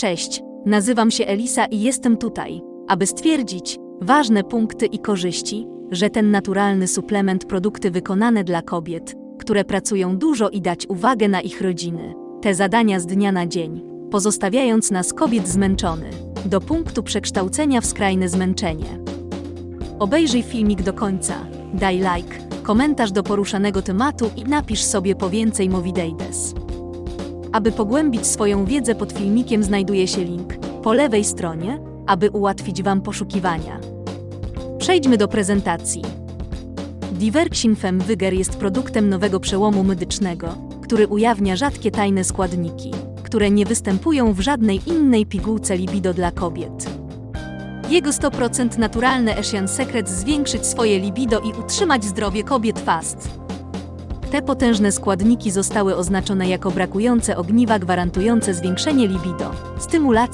Cześć, nazywam się Elisa i jestem tutaj, aby stwierdzić ważne punkty i korzyści, że ten naturalny suplement produkty wykonane dla kobiet, które pracują dużo i dać uwagę na ich rodziny. Te zadania z dnia na dzień, pozostawiając nas kobiet zmęczony, do punktu przekształcenia w skrajne zmęczenie. Obejrzyj filmik do końca, daj like, komentarz do poruszanego tematu i napisz sobie po więcej Movideides. Aby pogłębić swoją wiedzę pod filmikiem znajduje się link po lewej stronie, aby ułatwić Wam poszukiwania. Przejdźmy do prezentacji. Diverxin Fem Wyger jest produktem nowego przełomu medycznego, który ujawnia rzadkie tajne składniki, które nie występują w żadnej innej pigułce libido dla kobiet. Jego 100% naturalne Asian Secret zwiększyć swoje libido i utrzymać zdrowie kobiet fast. Te potężne składniki zostały oznaczone jako brakujące ogniwa gwarantujące zwiększenie libido, stymulację